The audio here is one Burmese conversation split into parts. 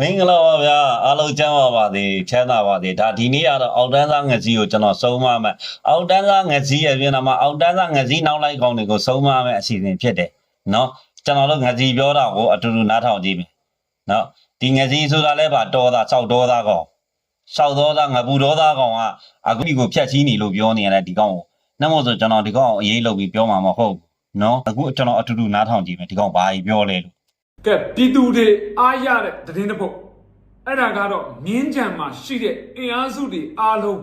မင်္ဂလာပါဗျာအားလုံးကျမ်းပါပါစေချမ်းသာပါစေဒါဒီနေ့ကတော့အောက်တန်းသားငစီကိုကျွန်တော်ဆုံးမမယ်အောက်တန်းသားငစီရဲ့ပြင်မှာအောက်တန်းသားငစီနောက်လိုက်ကောင်းတွေကိုဆုံးမမယ်အစီအစဉ်ဖြစ်တယ်နော်ကျွန်တော်တို့ငစီပြောတာကိုအတူတူနားထောင်ကြည့်မယ်နော်ဒီငစီဆိုတာလဲပါတော်သားစောက်တော်သားကောင်စောက်တော်သားငပူတော်သားကောင်ကအခုဒီကိုဖြတ်ချီးနေလို့ပြောနေရတယ်ဒီကောင်ကိုနှမို့ဆိုကျွန်တော်ဒီကောင်ကိုအရေးလုပ်ပြီးပြောမှာမဟုတ်ဘူးနော်အခုကျွန်တော်အတူတူနားထောင်ကြည့်မယ်ဒီကောင်ဘာကြီးပြောလဲလို့ ကဲပြည်သူတွေအားရတဲ့သတင်းတစ်ပုဒ်အဲ့ဒါကတော့မြင်းကြံမှာရှိတဲ့အင်အားစုတွေအားလုံး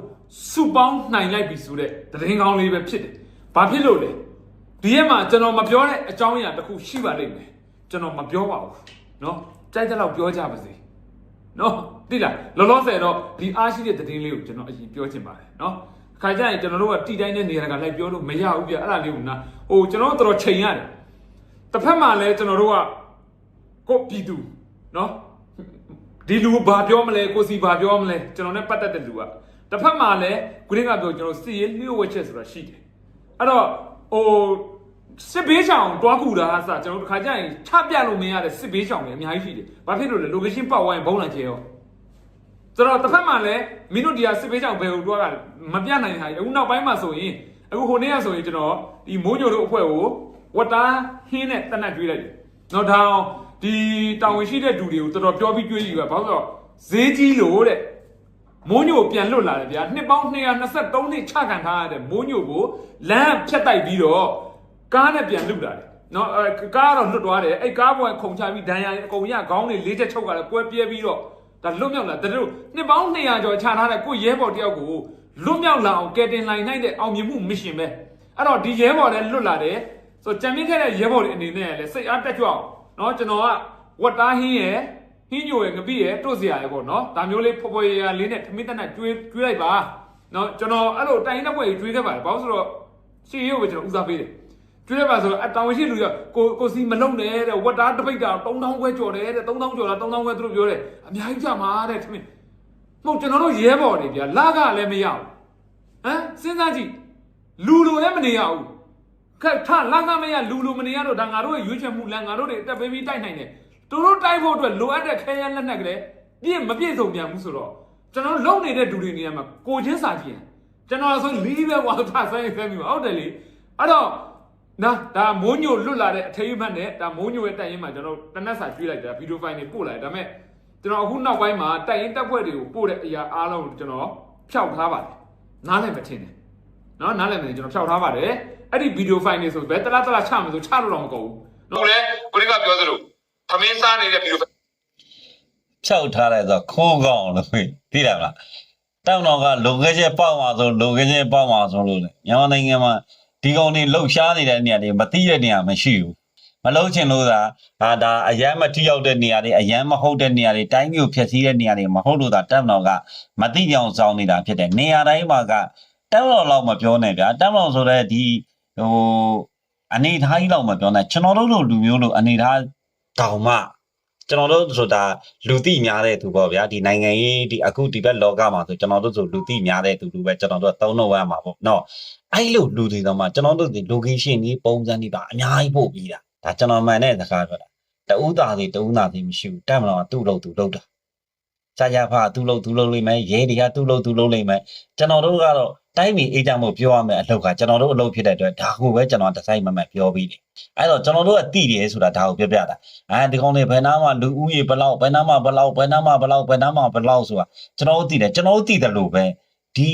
စုပေါင်းနိုင်လိုက်ပြီဆိုတဲ့သတင်းကောင်းလေးပဲဖြစ်တယ်။ဘာဖြစ်လို့လဲ။ဒီရက်မှာကျွန်တော်မပြောတဲ့အကြောင်းအရာတစ်ခုရှိပါလိမ့်မယ်။ကျွန်တော်မပြောပါဘူး။နော်။ကြိုက်တဲ့လောက်ပြောကြပါစေ။နော်။သိလား။လောလောဆယ်တော့ဒီအားရှိတဲ့သတင်းလေးကိုကျွန်တော်အရင်ပြောချင်ပါတယ်နော်။ခါကြရင်ကျွန်တော်တို့ကတီတိုင်းတဲ့နေရာကလိုက်ပြောလို့မရဘူးပြအဲ့ဒါလေးကိုနာဟိုကျွန်တော်တို့တော်တော်ချိန်ရတယ်။တစ်ဖက်မှာလည်းကျွန်တော်တို့က ကိုပြည်သူနော်ဒီလူဘာပြောမလဲကိုစီဘာပြောမလဲကျွန်တော်နဲ့ပတ်သက်တဲ့လူကတစ်ဖက်မှာလည်းခုနကပြောကျွန်တော်စီရေးလျှို့ဝှက်ချက်ဆိုတာရှိတယ်အဲ့တော့ဟိုစစ်ဘေးချောင်တွားကူတာအစကျွန်တော်တို့တစ်ခါကျရင်ချပြလို့မရတဲ့စစ်ဘေးချောင်တွေအများကြီးရှိတယ်ဘာဖြစ်လို့လဲ location ပတ်ဝိုင်းဘုံလာချေရောဆိုတော့တစ်ဖက်မှာလည်းမင်းတို့ဒီဟာစစ်ဘေးချောင်ဘယ်ကိုတွားတာလဲမပြနိုင်တာအခုနောက်ပိုင်းမှာဆိုရင်အခုဟိုနေ့ကဆိုရင်ကျွန်တော်ဒီမိုးညိုတို့အဖွဲ့ကိုဝတ်တာဟင်းနဲ့တက်နတ်ကျွေးလိုက်တယ်နော်ဒါအောင် ဒီတာဝန်ရှိတဲ့လူတွေကိုတော်တော်ပြောပြီးကျွေးယူပါဘာလို့လဲဆိုတော့ဈေးကြီးလို့တဲ့မိုးညိုပြန်လွတ်လာတယ်ဗျာနှစ်ပေါင်း223နှစ်ချခံထားရတဲ့မိုးညိုကိုလမ်းဖြတ်တိုက်ပြီးတော့ကားနဲ့ပြန်လွတ်လာတယ်နော်အဲကားကတော့လွတ်သွားတယ်အဲ့ကားပေါ်ခုံချပြီးဒဏ်ရာအကုန်ရခေါင်းတွေလေးချက်ချုပ်ကြတယ်ကွဲပြဲပြီးတော့ဒါလွတ်မြောက်လာတဲ့တို့နှစ်ပေါင်း200ကျော်ချထားတဲ့ကိုရဲဘော်တယောက်ကိုလွတ်မြောက်လာအောင်ကယ်တင်နိုင်နိုင်တဲ့အောင်မြင်မှုမရှင်ပဲအဲ့တော့ဒီရဲဘော်လည်းလွတ်လာတယ်ဆိုကြံမြင့်ခဲ့တဲ့ရဲဘော်တွေအနေနဲ့လည်းစိတ်အားတက်ကြွအောင် နော်ကျွန်တော်ကဝတ်သားဟင်းရဲ့ဟင်းညိုရယ်ငပိရယ်တို့စရာရယ်ပေါ့နော်ဒါမျိုးလေးဖွယ်ဖွယ်ရလေးနဲ့ထမင်းတက်နဲ့ကျွေးကျွေးလိုက်ပါနော်ကျွန်တော်အဲ့လိုတိုင်တဲ့ဘွဲကြီးကျွေးခဲ့ပါတယ်ဘာလို့ဆိုတော့ရှေ့ရုပ်ပဲကျွန်တော်ဦးစားပေးတယ်ကျွေးရပါဆိုတော့အတောင်ရှိလူရကိုကိုစီမလုံနဲ့တဲ့ဝတ်သားတစ်ပိတ်တာ3000ခွဲကျော်တယ်တဲ့3000ကျော်လား3000ခွဲသူတို့ပြောတယ်အများကြီးကြမှာတဲ့ထမင်းမဟုတ်ကျွန်တော်တို့ရဲဘော်တွေဗျာလာကလည်းမရဘူးဟမ်စဉ်းစားကြည့်လူလိုလည်းမနေရဘူး ခက်ထလာကမရလူလိုမနေရတော့ဒါငါတို့ရဲ့ရွေးချယ်မှုလမ်းငါတို့တွေအသက်ပေးပြီးတိုက်နိုင်တယ်သူတို့တိုက်ဖို့အတွက်လိုအပ်တဲ့ခဲယမ်းလက်နက်ကလေးပြည့်မပြည့်စုံပြန်ဘူးဆိုတော့ကျွန်တော်လုံနေတဲ့ဒူတွေနေရာမှာကိုချင်းစာကြည့်ရင်ကျွန်တော်ဆိုလီးပဲဝါဖဆိုင်ဖဲမိပါဟုတ်တယ်လေအဲ့တော့နာဒါမိုးညိုလွတ်လာတဲ့အထိမ်းအမှတ်နဲ့ဒါမိုးညိုရဲ့တိုက်ရင်မှာကျွန်တော်တနက်စာကျွေးလိုက်တာဗီဒီယိုဖိုင်တွေပို့လိုက်ဒါပေမဲ့ကျွန်တော်အခုနောက်ပိုင်းမှာတိုက်ရင်တက်ဖွဲ့တွေကိုပို့တဲ့အရာအားလုံးကိုကျွန်တော်ဖျောက်ထားပါတယ်နားလည်မထင်နဲ့နော်နားလည်မထင်ကျွန်တော်ဖျောက်ထားပါတယ် အဲ့ဒီဗီဒီယိုဖိုင်တွေဆိုဘယ်တလားတလားချမယ်ဆိုချလို့တော့မကုန်ဘူးဟုတ်လေကိုရိကပြောသလိုသမင်းစားနေတဲ့ဗီဒီယိုဖြောက်ထားတယ်ဆိုတော့ခိုးကောင်းလို့သိတယ်မလားတောင်းတော့ကလုံခဲ့ချက်ပေါက်မှာဆိုလုံခဲ့ချက်ပေါက်မှာဆိုလို့လေမြန်မာနိုင်ငံမှာဒီကောင်တွေလှုပ်ရှားနေတဲ့နေရာတွေမသိတဲ့နေရာမရှိဘူးမလှုပ်ချင်လို့သာဒါဒါအရန်မထိရောက်တဲ့နေရာတွေအရန်မဟုတ်တဲ့နေရာတွေတိုင်းမျိုးဖြစ်စည်းတဲ့နေရာတွေမဟုတ်လို့သာတက်မတော်ကမသိကြအောင်စောင်းနေတာဖြစ်တယ်နေရာတိုင်းမှာကတက်မတော်လောက်မပြောနဲ့ဗျာတက်မတော်ဆိုတဲ့ဒီ ဟိုအနေထားကြီးလောက်မပြောနဲ့ကျွန်တော်တို့လိုလူမျိုးလိုအနေထားတောင်မှကျွန်တော်တို့ဆိုတာလူသိများတဲ့သူပေါ့ဗျာဒီနိုင်ငံရေးဒီအခုဒီဘက်လောကမှာဆိုကျွန်တော်တို့ဆိုလူသိများတဲ့သူလူပဲကျွန်တော်တို့ကသုံးတော့ရမှာပေါ့နော်အဲ့လိုလူတွေတော့မှကျွန်တော်တို့ဒီ location ကြီးပုံစံကြီးပါအများကြီးပို့ပြီးတာဒါကျွန်တော်မှန်တဲ့စကားပြောတာတဦးသားစီတဦးသားစီမရှိဘူးတက်မလို့သူ့လို့သူလုပ်တာ စာရဖာသူ့လို့သူလုပ်လိမ့်မယ်ရဲတွေကသူ့လို့သူလုပ်လိမ့်မယ်ကျွန်တော်တို့ကတော့တိုင်းပြည်အေးချမ်းမှုပြောရမယ်အလုပ်ကကျွန်တော်တို့အလုပ်ဖြစ်တဲ့အတွက်ဒါကိုပဲကျွန်တော်ဒီဇိုင်းမမှတ်ပြောပြီးတယ်အဲ့တော့ကျွန်တော်တို့ကတည်တယ်ဆိုတာဒါကိုပြောပြတာအဲဒီကောင်တွေဘယ်နာမှလူဦးရေဘယ်လောက်ဘယ်နာမှဘယ်လောက်ဘယ်နာမှဘယ်လောက်ဘယ်နာမှဘယ်လောက်ဆိုတာကျွန်တော်တို့သိတယ်ကျွန်တော်တို့သိတယ်လို့ပဲဒီ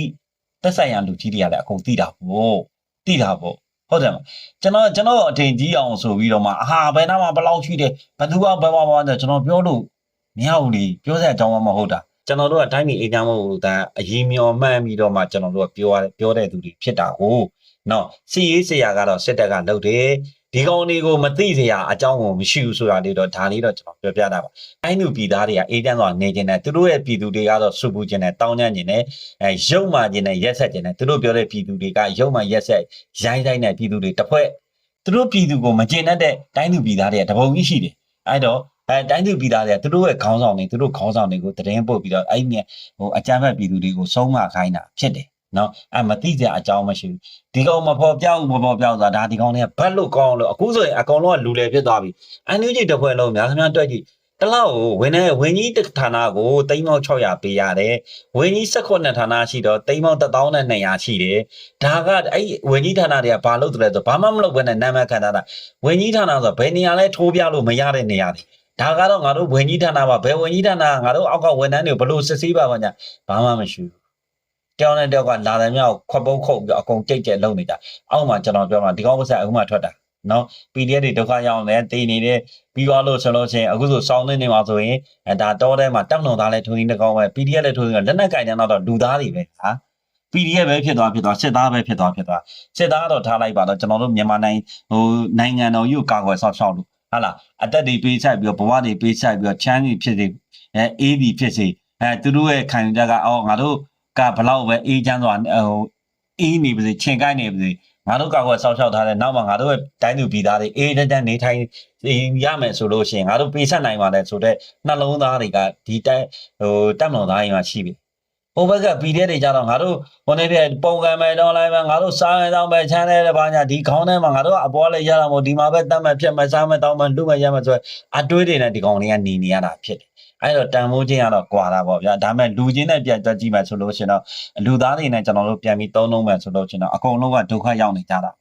သက်ဆိုင်ရာလူကြီးတွေကလည်းအကုန်သိတာပေါ့သိတာပေါ့ဟုတ်တယ်မကျွန်တော်ကျွန်တော်အထင်ကြီးအောင်ဆိုပြီးတော့မှအာဟာဘယ်နာမှဘယ်လောက်ရှိတယ်ဘယ်သူကဘယ်မှာဘာလဲကျွန်တော်ပြောလို့ မရဘူးလေပြောစရာအကြောင်းမှမဟုတ်တာကျွန်တော်တို့ကတိုင်းပြည်အေးချမ်းမှုကိုဒါအရင်မျောမှန်းပြီးတော့မှကျွန်တော်တို့ကပြောရပြောတဲ့သူတွေဖြစ်တာကိုနော်စီရေးဆရာကတော့စစ်တပ်ကလုပ်တယ်ဒီကောင်တွေကိုမသိစရာအကြောင်းကိုမရှိဘူးဆိုတာလေးတော့ဒါလေးတော့ကျွန်တော်ပြောပြတာပါ။အိုင်းလူပြည်သားတွေကအေးတန်းစွာနေခြင်းနဲ့သူတို့ရဲ့ပြည်သူတွေကတော့စုပူခြင်းနဲ့တောင်းညံ့ခြင်းနဲ့အဲရုပ်မာခြင်းနဲ့ရက်ဆက်ခြင်းနဲ့သူတို့ပြောတဲ့ပြည်သူတွေကရုပ်မာရက်ဆက်ရိုင်းတိုင်းတဲ့ပြည်သူတွေတစ်ဖွဲ့သူတို့ပြည်သူကိုမကျေနပ်တဲ့တိုင်းသူပြည်သားတွေကတပုံကြီးရှိတယ်။အဲတော့ အဲတိုင်းသူပြည်သားတွေကသူတို့ရဲ့ခေါင်းဆောင်တွေသူတို့ခေါင်းဆောင်တွေကိုတရင်ပို့ပြီးတော့အဲ့ဒီဟိုအကြမ်းဖက်ပြည်သူတွေကိုဆုံးမခိုင်းတာဖြစ်တယ်နော်အဲမသိစရာအကြောင်းမရှိဘူးဒီကောင်မဖော်ပြဘူးမဖော်ပြဘူးဆိုတာဒါဒီကောင်တွေကဘတ်လို့ကောင်းလို့အခုဆိုရင်အကောင်လုံးကလူလေဖြစ်သွားပြီအန်ယူဂျီတစ်ဖွဲ့လုံးများခင်ဗျားတွေ့ကြည့်တလောက်ကိုဝင်နေဝင်ကြီးတစ်ဌာနကိုတိမ်မောက်600ပေးရတယ်ဝင်ကြီး18ဌာနရှိတော့တိမ်မောက်1200ရှိတယ်ဒါကအဲ့ဝင်ကြီးဌာနတွေကဘာလုပ်တယ်လဲဆိုဘာမှမလုပ်ဘဲနဲ့နာမည်ခံထားတာဝင်ကြီးဌာနဆိုဘယ်နေရာလဲထိုးပြလို့မရတဲ့နေရာတွေ ဒါကတော့ငါတို့ဝင်ကြီးဌာနပါဘယ်ဝင်ကြီးဌာနကငါတို့အောက်ကဝန်ထမ်းတွေကိုဘလို့စစ်ဆေးပါဘာညာဘာမှမရှိဘူးတောင်းတဲ့တောက်ကလာတယ်မြောက်ခွက်ပုတ်ခုတ်ပြီးအကုန်ကြိတ်ကြဲလုံနေကြအောက်မှာကျွန်တော်ပြောမှာဒီကောင်းပစက်အခုမှထွက်တာနော် PDF တွေဒုက္ခရောက်နေတည်နေတဲ့ပြီးသွားလို့ဆိုလို့ချင်းအခုဆိုစောင်းနေနေမှာဆိုရင်အဲဒါတောထဲမှာတောက်နှုံသားလဲထွင်းနေကောင်းပဲ PDF လဲထွင်းနေလက်နက်ကင်တဲ့တော့လူသားတွေပဲဟာ PDF ပဲဖြစ်သွားဖြစ်သွားစစ်သားပဲဖြစ်သွားဖြစ်သွားစစ်သားတော့ထားလိုက်ပါတော့ကျွန်တော်တို့မြန်မာနိုင်ငံဟိုနိုင်ငံတော်ကြီးကိုကာကွယ်ဆောက်ရှောက်လို့ ဟာလားအသက်တွေပေးဆိုင်ပြီးတော့ဘဝတွေပေးဆိုင်ပြီးတော့ချမ်းကြီးဖြစ်စေအဲအေးဒီဖြစ်စေအဲသူတို့ရဲ့ခံယူချက်ကအော်ငါတို့ကဘလောက်ပဲအေးချမ်းစွာဟိုအေးနေပါစေချင်ကိုက်နေပါစေငါတို့ကာကွယ်ဆောက်ရှောက်ထားတဲ့နောက်မှာငါတို့ရဲ့တိုင်းသူပြည်သားတွေအေးတန်းနေထိုင်ရမယ်ဆိုလို့ရှိရင်ငါတို့ပေးဆက်နိုင်ပါတယ်ဆိုတော့နှလုံးသားတွေကဒီတိုင်းဟိုတက်မတော်သားရင်မှရှိပြီ ဟိုဘက်က PDF တွေကြတော့ငါတို့ဟိုနေ့ပြပုံကံမဲ့တော့လိုက်မှာငါတို့စားမယ်တောင်းမယ်ချမ်းတယ်တဲ့ဘာညာဒီခေါင်းထဲမှာငါတို့ကအပေါ်လေးရတာမို့ဒီမှာပဲတတ်မဲ့ဖြစ်မဲ့စားမဲ့တောင်းမဲ့လူမဲ့ရမဲ့ဆိုအတွေးတွေနဲ့ဒီကောင်တွေကနေနေရတာဖြစ်တယ်အဲ့တော့တန်မိုးချင်းကတော့ကွာတာပေါ့ဗျာဒါမဲ့လူချင်းနဲ့ပြန်တွက်ကြည့်မှဆိုလို့ရှင်တော့လူသားတွေနဲ့ကျွန်တော်တို့ပြန်ပြီးသုံးလုံးမယ်ဆိုလို့ရှင်တော့အကုန်လုံးကဒုက္ခရောက်နေကြတာ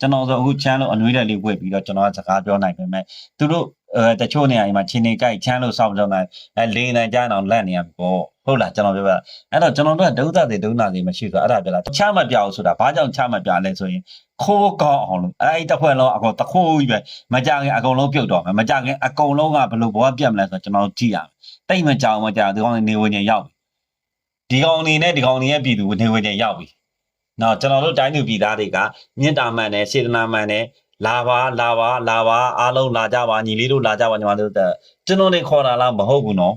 ကျွန်တော်ဆိုအခုချမ်းလို့အနှွေးတယ်လေးဝှက်ပြီးတော့ကျွန်တော်ကစကားပြောနိုင်ပေမဲ့သူတို့အဲ တချို့နေရာတွေမှာချင်းနေကြိုက်ချမ်းလို့စောင့်ကြနိုင်အဲလေးနေကြအောင်လက်နေရပေါ့ဟုတ်လားကျွန်တော်ပြောပြအဲ့တော့ကျွန်တော်တို့ကဒုသတွေဒုနာတွေမရှိဆိုအဲ့ဒါပြောတာချမပြောက်ဆိုတာဘာကြောင့်ချမပြောက်လဲဆိုရင်ခိုးကောင်းအောင်လို့အဲ့ဒီတစ်ဖွဲ့လုံးအကောင်တခိုးကြီးပဲမကြခင်အကုန်လုံးပြုတ်တော့မယ်မကြခင်အကုန်လုံးကဘယ်လိုဘောပြတ်မလဲဆိုတော့ကျွန်တော်တို့ကြည့်ရမယ်တိတ်မကြောင်မကြောင်ဒီကောင်နေဝင်ရင်ရောက်ပြီဒီကောင်နေနဲ့ဒီကောင်နေရဲ့ပြည်သူနေဝင်ရင်ရောက်ပြီနော်ကျွန်တော်တို့တိုင်းသူပြည်သားတွေကမြင့်တာမှန်တယ်စေတနာမှန်တယ် လာပါလာပါလာပါအားလုံးလာကြပါညီလေးတို့လာကြပါညီမတို့တဲ့ကျွန်တော်နေခေါ်တာလားမဟုတ်ဘူးနော်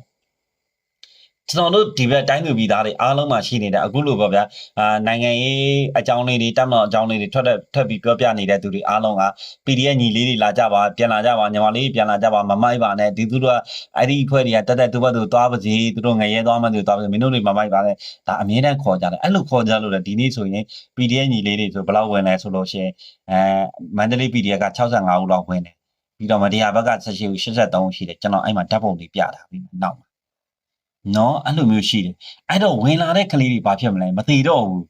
ကျွန်တော်တို့ဒီဘက်တိုင်းသူပြည်သားတွေအားလုံးမှာရှိနေတဲ့အခုလိုပေါ့ဗျာအာနိုင်ငံရေးအကြောင်းလေးတွေတက်မတော်အကြောင်းလေးတွေထွက်တဲ့ထွက်ပြီးပြောပြနေတဲ့သူတွေအားလုံးက PDF ညီလေးတွေလာကြပါပြန်လာကြပါညီမလေးပြန်လာကြပါမမိုက်ပါနဲ့ဒီသူတို့ကအဲ့ဒီအဖွဲ့တွေကတက်တက်သူဘက်သူသွားပါစီသူတို့ငရဲသွားမှသူသွားပါစီမင်းတို့တွေမမိုက်ပါနဲ့ဒါအမြဲတမ်းခေါ်ကြတယ်အဲ့လိုခေါ်ကြလို့လေဒီနေ့ဆိုရင် PDF ညီလေးတွေဆိုဘယ်လောက်ဝင်လဲဆိုလို့ရှိရင်အဲမန္တလေး PDF က65ဦးလောက်ဝင်တယ်ပြီးတော့မတရားဘက်က18ဦး83ဦးရှိတယ်ကျွန်တော်အဲ့မှာဓာတ်ပုံတွေပြတာပြီးနောက် နော်အဲ့လိုမျိုးရှိတယ်အဲ့တော့ဝင်လာတဲ့ကလေးတွေဘာဖြစ်မလဲမသေးတော့ဘူး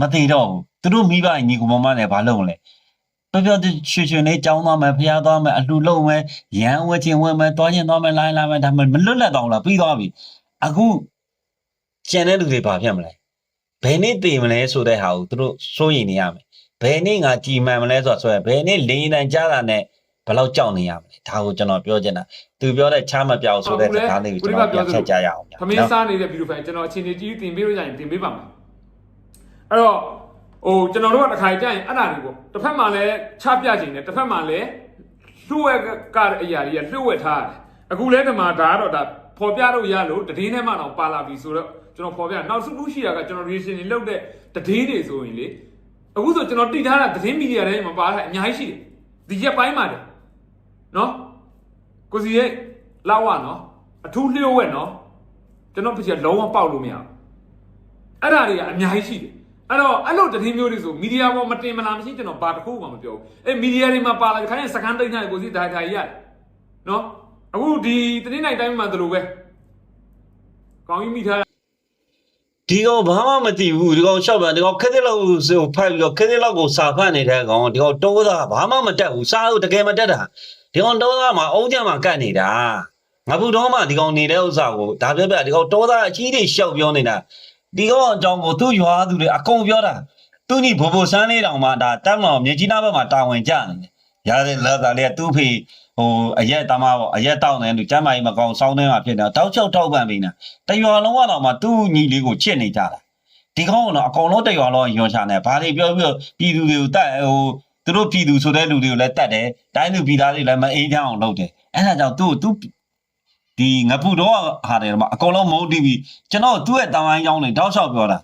မသေးတော့ဘူးသူတို့မိဘညီကူမမနဲ့ဘာလုပ်မလဲပြောပြောရွှေရွှေလေးကြောင်းသွားမယ်ဖျားသွားမယ်အလှလုံးမယ်ရန်ဝဲချင်းဝဲမယ်တွားချင်းသွားမယ်လိုင်းလာမယ်ဒါမှမလွတ်လပ်တော့လားပြီးသွားပြီအခုကျန်တဲ့လူတွေဘာဖြစ်မလဲဘယ်နေ့တည်မလဲဆိုတဲ့ဟာကိုသူတို့စိုးရိမ်နေရမယ်ဘယ်နေ့ငါကြည်မှန်မလဲဆိုတော့ဆိုရင်ဘယ်နေ့လိန်တန်ကြားတာနဲ့ ဘယ်လောက်ကြောက်နေရမလဲဒါကိုကျွန်တော်ပြောချင်တာသူပြောတဲ့ချမ်းမပြောက်ဆိုတဲ့စကားလေးကိုကျွန်တော်ပြန်ဆက်ကြရအောင်ဗျာသမင်းစားနေတဲ့ဗီဒီယိုဖိုင်ကျွန်တော်အချိန်ကြီးကြီးတင်ပေးလို့ရရင်တင်ပေးပါမယ်အဲ့တော့ဟိုကျွန်တော်တို့ကတစ်ခါကြရင်အဲ့ဒါတွေပေါ့တစ်ဖက်မှာလည်းချပြခြင်းနဲ့တစ်ဖက်မှာလည်းလှုပ်ဝက်ကအရာတွေကလှုပ်ဝက်ထားတယ်အခုလဲဒီမှာဒါကတော့ဒါဖော်ပြလို့ရလို့တည်င်းထဲမှာတော့ပါလာပြီဆိုတော့ကျွန်တော်ဖော်ပြနောက်စုလူရှိတာကကျွန်တော် reaction တွေလုပ်တဲ့တည်င်းတွေဆိုရင်လေအခုဆိုကျွန်တော်တိထားတာတည်င်းမီဒီယာတွေမှာပါလာအများကြီးရှိတယ်ဒီရက်ပိုင်းမှာတယ် နော်ကိုစီရဲ့လောက်ရနော်အထူးလျှို့ဝက်နော်ကျွန်တော်ပြချင်လုံးဝပေါက်လို့မရဘူးအဲ့ဒါတွေကအများကြီးရှိတယ်အဲ့တော့အဲ့လိုတည်င်းမျိုးတွေဆိုမီဒီယာပေါ်မတင်မလားမရှိကျွန်တော်ဘာတစ်ခုမှမပြောဘူးအဲ့မီဒီယာတွေမှာပါလာခိုင်းစကန်တိတ်နိုင်ကိုစီဒါဒါကြီးရတယ်နော်အခုဒီတနင်္လာတိုင်းမှာတလို့ပဲကောင်းကြီးမိထားဒီကောင်ဘာမှမသိဘူးဒီကောင်ရှောက်ပြန်ဒီကောင်ခက်တဲ့လောက်ကိုဖတ်ပြီးတော့ခက်တဲ့လောက်ကိုစာဖတ်နေတဲ့ကောင်ဒီကောင်တောသားဘာမှမတက်ဘူးစာလို့တကယ်မတက်တာ ဒီကောင်တောသားမှာအုံးကြမှာကတ်နေတာငါဘူးတော့မှဒီကောင်နေတဲ့ဥစ္စာကိုဒါပြောပြဒီကောင်တောသားအကြီးတွေရှောက်ပြောနေတာဒီကောင်အကြောင်းကိုသူ့ရွာသူတွေအကုန်ပြောတာသူညီဘိုဘိုဆန်းလေးတောင်မှဒါတက်မတော်မြေကြီးနားဘက်မှာတာဝန်ကြနေတယ်ရတဲ့လာသားလေးကသူ့ဖေဟိုအရက်တမပေါ့အရက်တောက်နေလူကျမ်းမာကြီးမကောင်းစောင်းနေမှာဖြစ်နေတောက်ချောက်တောက်ပန်ပြီးနေတရွာလုံးကတော့မှသူ့ညီလေးကိုချစ်နေကြတာဒီကောင်းကတော့အကောင်လုံးတက်ရွာလုံးရွန်ချနေဘာတွေပြောပြီးပြည်သူတွေကိုတတ်ဟို သူတို့ပြည်သူဆိုတဲ့လူတွေကိုလည်းတတ်တယ်တိုင်းသူပြည်သားတွေလည်းမအေးချမ်းအောင်လုပ်တယ်အဲ့ဒါကြောင့်သူ့သူဒီငပုတော့ဟာတယ်မှာအကောင်လုံးမုန်းတီးပြီးကျွန်တော်သူ့ရဲ့တမိုင်းကြောင်းတွေတောက်လျှောက်ပြောတာ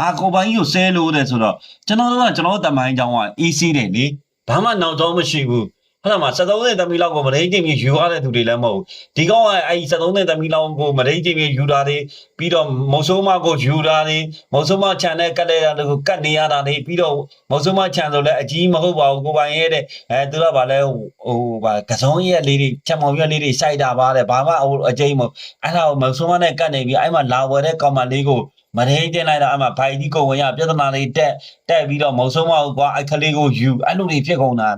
အာကိုပိုင်ကြီးကိုဆဲလို့တဲ့ဆိုတော့ကျွန်တော်တို့ကကျွန်တော်တို့တမိုင်းကြောင်းက easy တယ်လေဘာမှနောက်တော့မရှိဘူး ဟုတ်တယ်မ73သိန်းသမီးလောက်ကိုမရိတ်ချင်းပြီးယူရတဲ့သူတွေလည်းမဟုတ်ဘူးဒီကောင်ကအဲ့73သိန်းသမီးလောက်ကိုမရိတ်ချင်းပြီးယူတာတွေပြီးတော့မုံဆိုးမကိုယူတာတွေမုံဆိုးမခြံနဲ့ကတ်လဲတာတွေကိုကတ်နေရတာတွေပြီးတော့မုံဆိုးမခြံဆိုလည်းအကြီးမဟုတ်ပါဘူးကိုပိုင်ရဲ့တဲ့အဲသူကဗာလဲဟိုဗာကစုံရဲ့လေးတွေချက်မောင်ရွက်လေးတွေစိုက်တာပါတဲ့ဘာမှအကျိမဟုတ်အဲ့ဒါကိုမုံဆိုးမနဲ့ကတ်နေပြီးအဲ့မှာလာဝယ်တဲ့ကောင်မလေးကို မရင်းတင်လိုက်တာအမှဘိုင်ကြီးကိုဝင်ရပြဿနာလေးတက်တက်ပြီးတော့မုံဆုံးမဟုတ်ကွာအဲ့ကလေးကိုယူအဲ့လိုတွေဖြစ်ကုန်တာ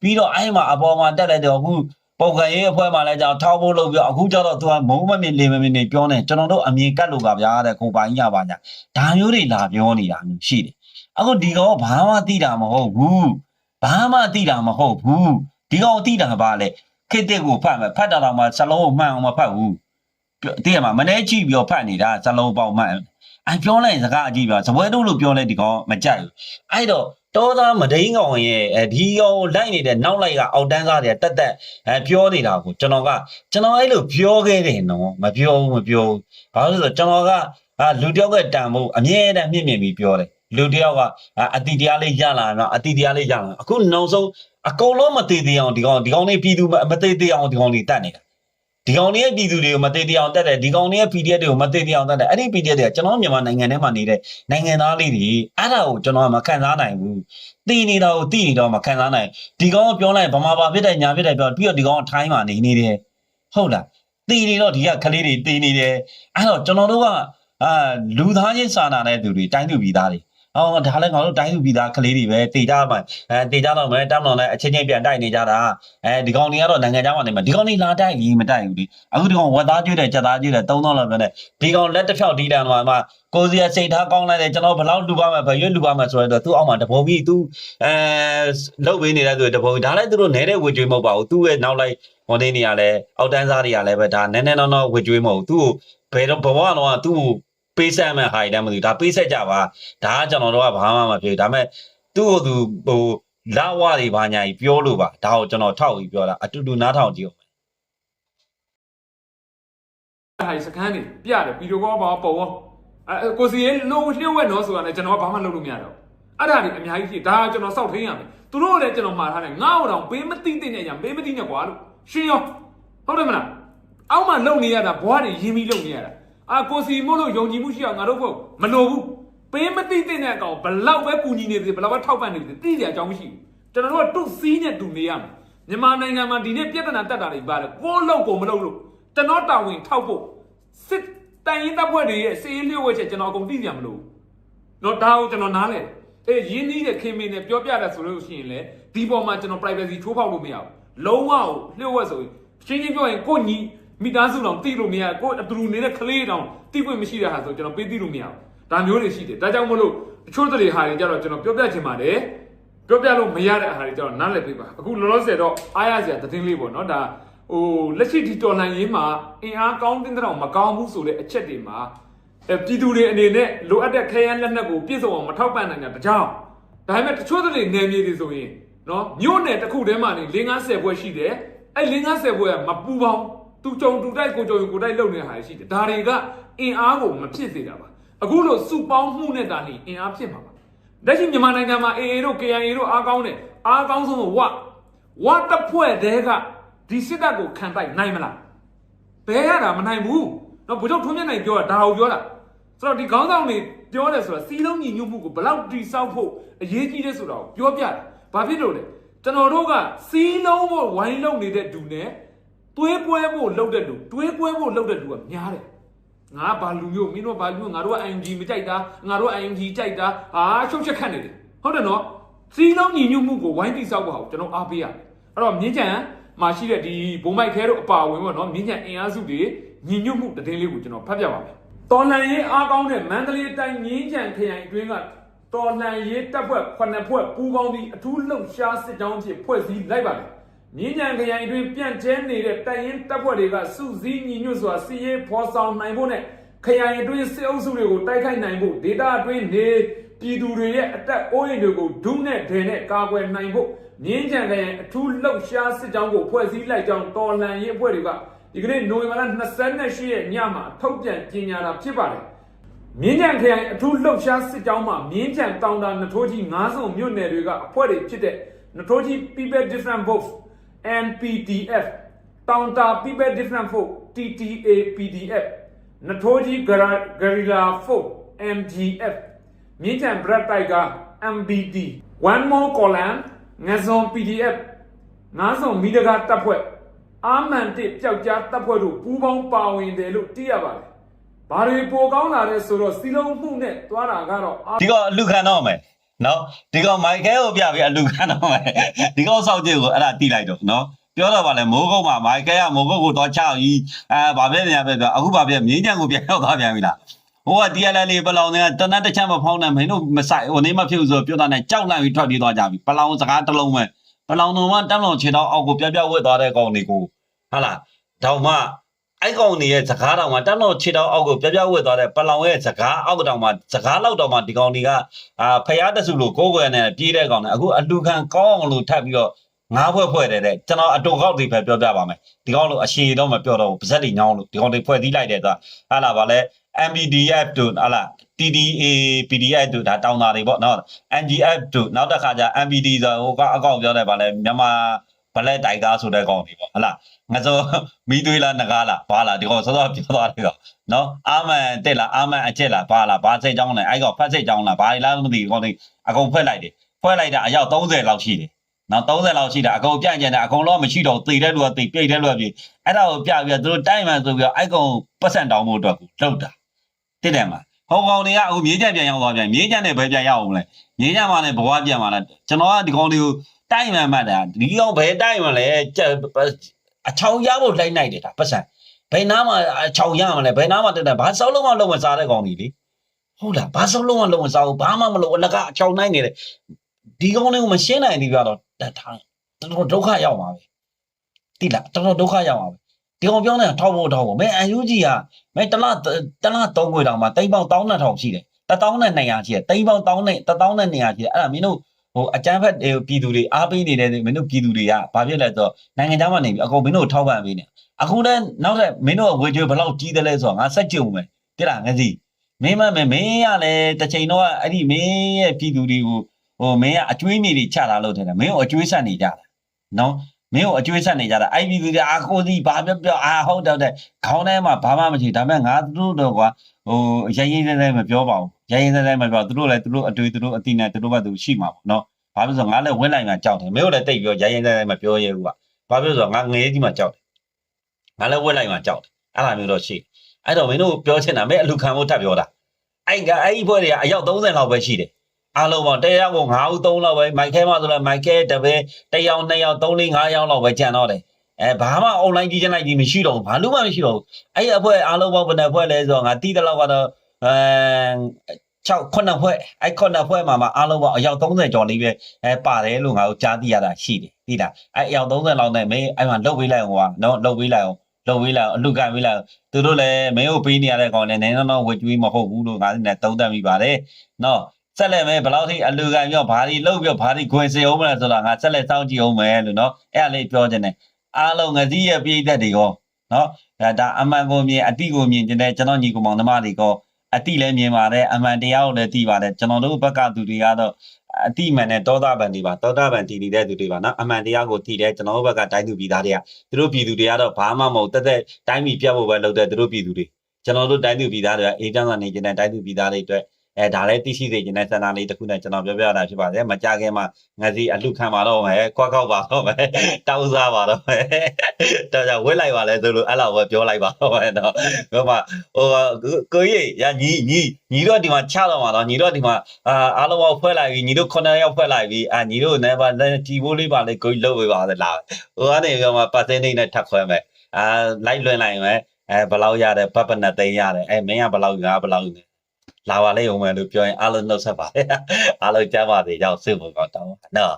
ပြီးတော့အဲ့မှာအပေါ်မှာတက်လိုက်တော့အခုပုံခံရေးအဖွဲ့မှာလည်းကြောင်ထောက်ဖို့လုပ်ပြီးအခုကျတော့သူကမုံမမြင်လေမမြင်နေပြောနေကျွန်တော်တို့အမြင်ကတ်လို့ပါဗျာတဲ့ကိုပိုင်ရပါညာဒါမျိုးတွေလာပြောနေတာမျိုးရှိတယ်အခုဒီကောင်ဘာမှသိတာမဟုတ်ဘူးဘာမှသိတာမဟုတ်ဘူးဒီကောင်သိတာပါလေခေတ်တက်ကိုဖတ်မယ်ဖတ်တာတော့မှစလုံးကိုမှန်အောင်မဖတ်ဘူးသိရမှာမနေ့ကြည့်ပြီးတော့ဖတ်နေတာစလုံးပေါက်မှန် အပြောလိုက်စကားအကြည့်ပြောစပွဲတို့လို့ပြောလိုက်ဒီကောင်မကြိုက်ဘူးအဲ့တော့တောသားမဒိန်ကောင်ရဲ့အဲဒီကောင်လိုက်နေတဲ့နောက်လိုက်ကအောက်တန်းစားတွေတက်တက်အဲပြောနေတာကိုကျွန်တော်ကကျွန်တော်အဲ့လိုပြောခဲ့တယ်နော်မပြောဘူးမပြောဘူးဘာလို့လဲဆိုတော့ကျွန်တော်ကအာလူတယောက်ကတန်ဖို့အမြဲတမ်းမြင့်မြင့်ပြီးပြောတယ်လူတယောက်ကအတိတရားလေးရလာတော့အတိတရားလေးရလာအခုနောက်ဆုံးအကုန်လုံးမသေးသေးအောင်ဒီကောင်ဒီကောင်လေးပြည်သူမသေးသေးအောင်ဒီကောင်လေးတတ်နေတာ ဒီကောင်လေးရဲ့ပြည်သူတွေကိုမသေးတရားအောင်တက်တယ်ဒီကောင်လေးရဲ့ PDF တွေကိုမသေးတရားအောင်တက်တယ်အဲ့ဒီ PDF တွေကကျွန်တော်မြန်မာနိုင်ငံထဲမှာနေတဲ့နိုင်ငံသားလေးတွေအဲ့ဒါကိုကျွန်တော်ကမခံစားနိုင်ဘူးတည်နေတာကိုတည်နေတော့မခံစားနိုင်ဒီကောင်ကပြောလိုက်ဗမာဘာဖြစ်တယ်ညာဖြစ်တယ်ပြောပြီးတော့ဒီကောင်ကထိုင်းမှာနေနေတယ်ဟုတ်လားတည်နေတော့ဒီကကလေးတွေတည်နေတယ်အဲ့တော့ကျွန်တော်တို့ကအာလူသားချင်းစာနာတဲ့သူတွေတိုင်းသူပြည်သားတွေ အော်ဒါလည်းငါတို့တိုင်းသူပြည်သားကလေးတွေပဲတေကြမှာအဲတေကြတော့မယ်တမ်းတော်လည်းအချင်းချင်းပြန်တိုက်နေကြတာအဲဒီကောင်တွေကတော့နိုင်ငံခြားမှာနေမှာဒီကောင်တွေလာတိုက်ကြီးမတိုက်ဘူးလေအခုဒီကောင်ဝက်သားကျွေးတယ်ကြက်သားကျွေးတယ်သုံးတော့လောက်ပဲနဲ့ဒီကောင်လက်တစ်ဖြောက်တီးတန်တော့မှကိုစီရစိတ်ထားကောင်းလိုက်တယ်ကျွန်တော်ဘယ်လောက်လူပါမယ်ဘယ်ရွက်လူပါမယ်ဆိုတော့သူ့အောက်မှာတပုံကြီးသူအဲလှုပ်ပေးနေတဲ့သူတပုံကြီးဒါလည်းသူတို့နဲတဲ့ဝေကျွေးမဟုတ်ပါဘူးသူ့ရဲ့နောက်လိုက်ဟိုနေနေရလဲအောက်တန်းစားတွေကလည်းပဲဒါနဲနဲနော်နော်ဝေကျွေးမဟုတ်ဘူးသူ့ကိုဘယ်တော့ဘဝတော့သူ့ကို ပေးဆက်မဲ့ဟာတွေလည်းမသိဘူးဒါပေးဆက်ကြပါဒါကကျွန်တော်တို့ကဘာမှမဖြစ်ဘူးဒါပေမဲ့သူ့ကိုသူဟိုလာဝတွေဘာညာကြီးပြောလို့ပါဒါကိုကျွန်တော်ထောက်ပြီးပြောတာအတူတူနားထောင်ကြည့်အောင်ဟိုင်စကန်နေပြတယ်ဗီဒီယိုကောပါပုံရောအဲကိုစီရဲ့လိုလျှို့ဝက်နော်ဆိုတာလည်းကျွန်တော်ကဘာမှလုပ်လို့မရတော့အဲ့ဒါတွေအများကြီးရှိဒါကကျွန်တော်စောက်ထိန်ရမယ်သူတို့လည်းကျွန်တော်မှားထားတယ်ငါ့ဟိုတောင်ပေးမသိတဲ့ညံပေးမသိနဲ့ကွာလို့ရှင်းရောဟုတ်တယ်မလားအောက်မှာလုံနေရတာဘွားတွေရင်းပြီးလုံနေရတာ အာကိုစီမို့လို့ယုံကြည်မှုရှိအောင်ငါတို့ကမလိုဘူးပေးမသိတဲ့အကောင်ဘလောက်ပဲကူညီနေသေးဘလောက်ပဲထောက်ပံ့နေသေးသိတယ်အကြောင်းမရှိဘူးကျွန်တော်တို့ကတုတ်စီးနဲ့တူနေရမယ်မြန်မာနိုင်ငံမှာဒီနေ့ပြဿနာတက်တာတွေပါတယ်ကိုလောက်ကိုမလောက်လို့ကျွန်တော်တာဝန်ထောက်ဖို့စစ်တိုင်ရင်တပ်ဖွဲ့တွေရဲ့စီးရေးလျှို့ဝှက်ချက်ကျွန်တော်အကုန်သိကြမလို့တော့ဒါကိုကျွန်တော်နားလဲအေးရင်းနှီးတဲ့ခင်မင်းနဲ့ပြောပြတယ်ဆိုလို့ရှိရင်လေဒီပေါ်မှာကျွန်တော် privacy ချိုးဖောက်လို့မရဘူးလုံးဝလျှို့ဝှက်ဆိုရင်ရှင်းရှင်းပြောရင်ကိုညီ မိသားစုတော်တိလို့မရကိုအတူတူနေတဲ့ကလေးတောင်တိခွင့်မရှိတဲ့ဟာဆိုကျွန်တော်ပေးသိလို့မရဘူးဒါမျိုးတွေရှိတယ်ဒါကြောင့်မလို့တချို့တွေဟာတွေကြတော့ကျွန်တော်ပြောပြချင်ပါတယ်ပြောပြလို့မရတဲ့အားတွေကြတော့နားလည်ပေးပါအခုလောလောဆယ်တော့အားရစရာသတင်းလေးပေါ့နော်ဒါဟိုလက်ရှိဒီတော်လှန်ရေးမှာအင်အားကောင်းတဲ့တောင်မကောင်းဘူးဆိုတဲ့အချက်တွေမှာအဲပြည်သူတွေအနေနဲ့လိုအပ်တဲ့ခဲယမ်းလက်နက်ကိုပြည့်စုံအောင်မထောက်ပံ့နိုင်တာတကြောင်ဒါပေမဲ့တချို့တွေနယ်မြေတွေဆိုရင်နော်မြို့နယ်တစ်ခုတည်းမှာနေ၄50ပွဲရှိတယ်အဲ၄50ပွဲကမပူပေါင်း သူကြုံတူတိုက်ကိုကြုံကိုတိုက်လုံနေတာရှိတယ်ဒါတွေကအင်အားကိုမဖြစ်စေတာပါအခုလို့စုပေါင်းမှုနဲ့တာနေအင်အားဖြစ်မှာပါလက်ရှိမြန်မာနိုင်ငံမှာ AA တို့ KIA တို့အားကောင်းတယ်အားကောင်းဆုံးဝဝတပ်ဖွဲ့တဲကဒီစစ်တပ်ကိုခံတိုက်နိုင်မလားဘယ်ရတာမနိုင်ဘူးတော့ဘုရားထွန်းမြတ်နိုင်ပြောတာဒါကိုပြောတာဆိုတော့ဒီခေါင်းဆောင်တွေပြောတယ်ဆိုတာစီလုံးညီညွတ်မှုကိုဘယ်လောက်တိစောက်ဖို့အရေးကြီးတယ်ဆိုတာကိုပြောပြတယ်ဘာဖြစ်လို့လဲကျွန်တော်တို့ကစီလုံးဖို့ဝိုင်းလုံနေတဲ့ဒူနဲ့ သွေးကွဲဖို့လှုပ်တဲ့ဒူသွေးကွဲဖို့လှုပ်တဲ့ဒူကများတယ်ငါဘာလူမျိုးမင်းတို့ဘာလူမျိုးငါတို့က IMG မကြိုက်တာငါတို့က IMG ကြိုက်တာဟာရှုပ်ချက်ခတ်နေတယ်ဟုတ်တယ်နော်စီလုံးညီညွတ်မှုကိုဝိုင်းတိစောက်ဖို့ဟာကိုကျွန်တော်အားပေးရတယ်အဲ့တော့မြင်းချံမှာရှိတဲ့ဒီဘုံမိုက်ခဲတို့အပါဝင်ပေါ့နော်မြင်းညံအင်အားစုတွေညီညွတ်မှုတည်င်းလေးကိုကျွန်တော်ဖတ်ပြပါမယ်။တော်လန်ရေးအားကောင်းတဲ့မန္တလေးတိုင်းမြင်းချံခရိုင်အတွင်းကတော်လန်ရေးတပ်ဖွဲ့ခုနှစ်ဖွဲ့ပူးပေါင်းပြီးအထူးလှုပ်ရှားစစ်ကြောင်းဖြစ်ဖွဲ့စည်းလိုက်ပါတယ်။ မြင်းညံခရိုင်အတွင်းပြန့်ကျဲနေတဲ့တိုင်ရင်တပ်ဖွဲ့တွေကစုစည်းညီညွတ်စွာစီရေးဖော်ဆောင်နိုင်ဖို့နဲ့ခရိုင်အတွင်းစစ်အုပ်စုတွေကိုတိုက်ခိုက်နိုင်ဖို့ဒေသအတွင်းနေပြည်သူတွေရဲ့အသက်အိုးအိမ်တွေကိုဒုနဲ့ဒဲနဲ့ကာကွယ်နိုင်ဖို့မြင်းကြံခရိုင်အထူးလှုပ်ရှားစစ်ကြောင်းကိုဖွဲ့စည်းလိုက်ကြောင်းတော်လန်ရေးအဖွဲ့တွေကဒီကနေ့နိုဝင်ဘာလ28ရက်ညမှာထုတ်ပြန်ကြေညာတာဖြစ်ပါတယ်။မြင်းကြံခရိုင်အထူးလှုပ်ရှားစစ်ကြောင်းမှာမြင်းကြံတောင်တာနထိုးကြီး၅စုံမြို့နယ်တွေကအဖွဲ့တွေဖြစ်တဲ့နထိုးကြီး People Different Votes NPDF တောင်တာ People Different Folk TTA PDF နထိုးကြီး Guerrilla Folk MGF မြင်းချံ Brad Tiger MBD One More Column ငဇွန် PDF ငါးစုံမိတကားတပ်ဖွဲ့အာမန်တစ်ပျောက်ကြားတပ်ဖွဲ့တို့ပူးပေါင်းပါဝင်တယ်လို့သိရပါတယ်။ဘာတွေပိုကောင်းလာတဲ့ဆိုတော့စီလုံးမှုနဲ့တွားတာကတော့အာဒီကောင်အလူခံတော့မယ် နော်ဒီကောင်မိုက်ကဲကိုပြပြီးအလူခံတော့မယ်ဒီကောင်စောက်ကြည့်ကိုအဲ့ဒါတိလိုက်တော့နော်ပြောတော့ဗာလဲမိုးကုတ်မှာမိုက်ကဲကမိုးကုတ်ကိုတော့ချောက်ကြီးအဲဗာပြည့်နေရပဲပြောအခုဗာပြည့်မြင်းချံကိုပြန်ရောက်သွားပြန်ပြီလားဟိုက DLL လေးပလောင်တွေကတနတ်တစ်ချက်မဖောင်းနဲ့မင်းတို့မဆိုင်ဟိုနေမဖြစ်ဘူးဆိုပြောတာနဲ့ကြောက်လိုက်ပြီးထွက်ပြေးသွားကြပြီပလောင်စကားတစ်လုံးပဲပလောင်တော်မှတက်လောင်ခြေတော့အောက်ကိုပြပြဝက်သွားတဲ့ကောင်တွေကိုဟာလားတောင်မှ အဲ့ကောင်တွေရဲ့စကားတောင်မှတက်လောင်ခြေတော့အောက်ကိုပြပြဝက်သွားတဲ့ပလောင်ရဲ့စကားအောက်တောင်မှစကားလောက်တောင်မှဒီကောင်တွေကအာဖျားတစုလို့ကိုယ်ွယ်နဲ့ပြေးတဲ့ကောင်နဲ့အခုအလူခံကောင်းအောင်လို့ထပ်ပြီးတော့ငါးဖွဲ့ဖွဲ့တယ်တဲ့ကျွန်တော်အတူကောက်တွေပဲပြောပြပါမယ်ဒီကောင်လို့အရှိတော့မပြောတော့ဘူးပါဇက်တွေညောင်းလို့ဒီကောင်တွေဖွဲ့သီးလိုက်တယ်ဆိုတာဟာလာပါလဲ MBDF တို့ဟာလာ TDA PDF တို့ဒါတောင်းတာတွေပေါ့နော် NGF တို့နောက်တစ်ခါကျ MBD ဆိုဟိုကအကောင့်ပြောတယ်ဗာလဲမြန်မာ ဘလက်တိုင်ကားဆိုတဲ့ကောင်တွေပေါ့ဟလာငါဆိုမီးသွေးလားငကားလားဘာလားဒီကောင်စောစောပြောသွားတယ်ကောင်နော်အာမန်တက်လားအာမန်အကျက်လားဘာလားဘာစိတ်ကြောင်းလဲအဲ့ကောင်ဖတ်စိတ်ကြောင်းလားဘာလဲမသိဘူးကောင်တွေအကုန်ဖက်လိုက်တယ်ဖွဲ့လိုက်တာအယောက်30လောက်ရှိတယ်နော်30လောက်ရှိတာအကုန်ပြန့်ကျင်တယ်အကုန်လုံးမရှိတော့သေတဲ့လူကသေပြိတ်တဲ့လူကပြိတ်အဲ့ဒါကိုပြပြီးတော့သူတို့တိုက်မှန်ဆိုပြီးတော့အဲ့ကောင်ပတ်စံတောင်းဖို့အတွက်ကိုလောက်တာတိတယ်မှာဟောကောင်တွေကအခုမြေးကြံပြန်ရောက်သွားပြန်မြေးကြံနဲ့ဘယ်ပြန်ရောက်အောင်လဲမြေးကြမှာလည်းဘဝပြန်မှာလားကျွန်တော်ကဒီကောင်တွေကို တိုက်မှန်မှတ်တာဒီကောင်ဘယ်တိုက်မှလဲကြက်အချောင်ရဖို့လိုက်နိုင်တယ်ဒါပတ်စံဘယ်နားမှာအချောင်ရမှာလဲဘယ်နားမှာတက်တယ်ဘာစောက်လုံးမလုံးမစားတဲ့ကောင်ကြီးလေဟုတ်လားဘာစောက်လုံးမလုံးမစားဘူးဘာမှမလုပ်အလကအချောင်နိုင်နေတယ်ဒီကောင်တွေကိုမရှင်းနိုင်သေးပြတော့တတ်ထားတော်တော်ဒုက္ခရောက်ပါပဲတိလားတော်တော်ဒုက္ခရောက်ပါပဲဒီကောင်ပြောနေတာထောက်ဖို့ထောက်ဖို့မင်းအယူကြီးကမင်းတလားတလားသုံးခွေတောင်မှတိမ်ပေါင်း1200ရှိတယ်1200ရှိတယ်တိမ်ပေါင်း1000နဲ့1200ရှိတယ်အဲ့ဒါမင်းတို့ ဟိုအကျန်းဖက်ပြည်သူတွေအားပေးနေတဲ့မင်းတို့ပြည်သူတွေကဘာဖြစ်လဲဆိုတော့နိုင်ငံသားမှနေပြီးအကုန်မင်းတို့ထောက်ပံ့ပေးနေအခုလည်းနောက်ထပ်မင်းတို့ဝေကျွေးဘယ်လောက်ကြီးတယ်လဲဆိုတော့ငါစက်ကြုံမယ်တိလားငါစီမင်းမမင်းမင်းရလဲတစ်ချိန်တော့အဲ့ဒီမင်းရဲ့ပြည်သူတွေကိုဟိုမင်းကအကျွေးမြေတွေချတာလို့ထင်တယ်မင်းကိုအကျွေးဆက်နေကြတာနော်မင်းကိုအကျွေးဆက်နေကြတာအဲ့ဒီပြည်သူတွေအာကိုစီဘာပြောပြောအာဟုတ်တော့တဲ့ခေါင်းထဲမှာဘာမှမရှိဒါပေမဲ့ငါတို့တော့ကွာဟိုရရင်ရဲရဲမပြောပါဘူး ရရင်ရဲရဲမပြောသူတို့လည်းသူတို့အတွေ့သူတို့အတိနဲ့သူတို့ဘက်သူရှိမှာပေါ့နော်ဘာဖြစ်လို့ငါလည်းဝင်းလိုက်မှကြောက်တယ်မင်းတို့လည်းတိတ်ပြောရရင်ရဲရဲမပြောရဲဘူးကဘာဖြစ်လို့ဆိုငါငရေကြီးမှကြောက်တယ်ငါလည်းဝင်းလိုက်မှကြောက်တယ်အဲ့လိုမျိုးတော့ရှိအဲ့တော့မင်းတို့ပြောချင်တာမင်းအလူခံဖို့ထပ်ပြောတာအဲ့ကအဲ့ဒီဘွဲတွေကအယောက်30လောက်ပဲရှိတယ်အားလုံးပေါင်းတရားကို9ဦး3လောက်ပဲမိုက်ခဲမှဆိုလဲမိုက်ခဲတပည့်1ယောက်2ယောက်3 4 5ယောက်လောက်ပဲကျန်တော့တယ်အဲဘာမှ online ကြီးချင်လိုက်ကြီးမရှိတော့ဘူးဘာလို့မှမရှိတော့ဘူးအဲ့ဒီအဖွဲ့အားလုံးပေါင်းဘယ်နှဖွဲ့လဲဆိုတော့ငါတီးတဲ့လောက်ကတော့ အဲ6 9ဖွဲ့အဲ့9ဖွဲ့မှာမှအားလုံးပေါင်းအယောက်30ကျော်လေးပဲအဲပါတယ်လို့ငါတို့ကြားသိရတာရှိတယ်သိလားအဲ့အယောက်30လောက်နဲ့မင်းအဲ့မှာလုတ်ပေးလိုက်အောင်ကွာနော်လုတ်ပေးလိုက်အောင်လုတ်ပေးလိုက်အောင်အလူကပေးလိုက်အောင်သူတို့လည်းမင်းကိုပေးနေရတဲ့ကောင်လည်းနည်းနည်းတော့ဝေကျွေးမဟုတ်ဘူးလို့ငါလည်းသုံးသပ်မိပါတယ်နော်ဆက်လက်မယ်ဘယ်လောက်ထိအလူကန်ပြောဘာဒီလောက်ပြောဘာဒီခွင်စေအောင်မလဲဆိုတာငါဆက်လက်စောင့်ကြည့်အောင်မယ်လို့နော်အဲ့ဒါလေးပြောချင်တယ်အားလုံးငတိရဲ့ပြိသက်တွေကောနော်ဒါဒါအမှန်ကိုမြင်အတိကိုမြင်တဲ့ကျွန်တော်ညီကောင်မောင်နှမတွေကော အတိလည်းမြင်ပါတယ်အမှန်တရားကိုလည်းသိပါတယ်ကျွန်တော်တို့ဘက်ကသူတွေကတော့အတိမှန်နဲ့တောတာပန်တွေပါတောတာပန်တည်နေတဲ့သူတွေပါနော်အမှန်တရားကိုသိတယ်ကျွန်တော်တို့ဘက်ကတိုင်းသူပြည်သားတွေကသူတို့ပြည်သူတွေကတော့ဘာမှမဟုတ်တက်တက်တိုင်းပြည်ပြတ်ဖို့ပဲလုပ်တဲ့သူတို့ပြည်သူတွေကျွန်တော်တို့တိုင်းသူပြည်သားတွေကအေးချမ်းသာနေကြတဲ့တိုင်းသူပြည်သားတွေအတွက် အဲဒါလည်းသိရှိစေချင်တဲ့စံနာလေးတစ်ခုနဲ့ကျွန်တော်ပြောပြရတာဖြစ်ပါတယ်မကြခင်မှာငါစီအလှခံပါတော့မယ်ကွက်ခောက်ပါတော့မယ်တောင်းစားပါတော့မယ်တော်ကြဝစ်လိုက်ပါလဲဆိုလို့အဲ့လောက်ပဲပြောလိုက်ပါတော့မယ်တော့ဘယ်မှာဟိုကိုကြီးရညီညီညီတို့ဒီမှာချတော့မှာတော့ညီတို့ဒီမှာအာအားလုံးကဖွဲ့လိုက်ပြီညီတို့ခုနှစ်ယောက်ဖွဲ့လိုက်ပြီအာညီတို့လည်းပါကြည်ဖို့လေးပါလေကိုကြီးလုပ်ပေးပါသလားဟိုကနေပြောမှာပတ်စင်းနေနဲ့ထပ်ခွဲမယ်အာလိုက်လွင်လိုက်မယ်အဲဘယ်လောက်ရတယ်ဘတ်ပနသိန်းရတယ်အဲမင်းကဘယ်လောက်ငါဘယ်လောက် လာပါလေဦးမယ်လို့ပြောရင်အားလုံးနှုတ်ဆက်ပါအားလုံးကြားပါစေကြောက်စိတ်ပေါ်ကောင်းတောင်းပါနော်